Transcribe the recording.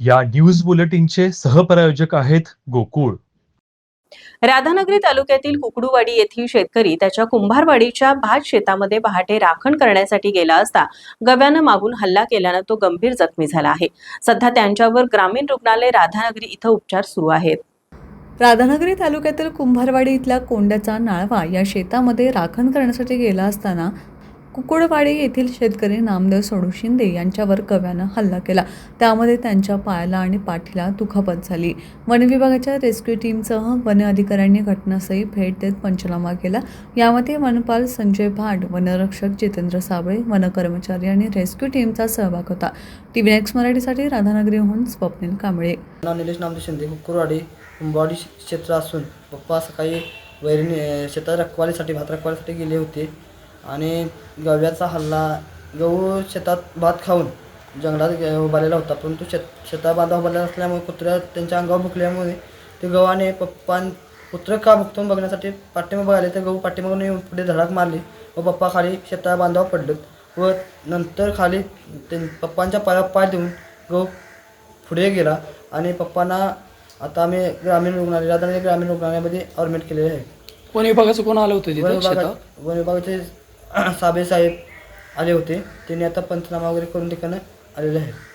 या न्यूज बुलेटिनचे सहप्रायोजक आहेत गोकुळ. राधानगरी तालुक्यातील कुकडूवाडी येथील शेतकरी त्याच्या कुंभारवाडीच्या भात शेतामध्ये पहाटे राखण करण्यासाठी गेला असता गव्यानं मागून हल्ला केल्यानं तो गंभीर जखमी झाला आहे. सध्या त्यांच्यावर ग्रामीण रुग्णालय राधानगरी इथं उपचार सुरू आहेत. राधानगरी तालुक्यातील कुंभारवाडी इथल्या कोंड्याचा नाळवा या शेतामध्ये राखण करण्यासाठी गेला असताना कुकुडवाडी येथील शेतकरी नामदेव सोडू शिंदे यांच्यावर कव्यानं हल्ला केला. त्यामध्ये त्यांच्या पायाला आणि पाठीला दुखापत झाली. वन विभागाच्या रेस्क्यू टीमसह वन अधिकाऱ्यांनी घटनास्थळी भेट देत पंचनामा केला. यामध्ये वनपाल संजय भाट वनरक्षक जितेंद्र साबळे वन कर्मचारी आणि रेस्क्यू टीमचा सहभाग होता. टी व्ही नेक्स्ट मराठीसाठी राधानगरीहून स्वप्नील कांबळे. निलेश नामदेव शिंदे कुकुरवाडी कुंभवाडी क्षेत्र असून पप्पा सकाळी वैरणी शेतात रखवालीसाठी भात रखवालीसाठी गेले होते. आणि गव्याचा हल्ला गहू शेतात भात खाऊन जंगलात उभारलेला होता. परंतु शेत शेतात बांधा उभारलेला असल्यामुळे कुत्र्या त्यांच्या अंगावर भुकल्यामुळे ते गव्हाने पप्पा कुत्रं का भुकतो बघण्यासाठी पाठीमागं आले. तर गहू पाठीमागून येऊन पुढे धडक मारली व पप्पा खाली शेता बांधावर पडलेत व नंतर खाली ते पप्पांच्या पायावर पाय देऊन गहू पुढे गेला आणि पप्पांना आता आम्ही ग्रामीण रुग्णालय राधानगरी ग्रामीण रुग्णालयामध्ये ॲडमिट केलेले आहे. वन विभागाचं कोण आलं होतं वन विभागाचे साबेसाहेब आले होते. त्यांनी आता पंचनामा वगैरे करून ठिकाणं आलेले आहे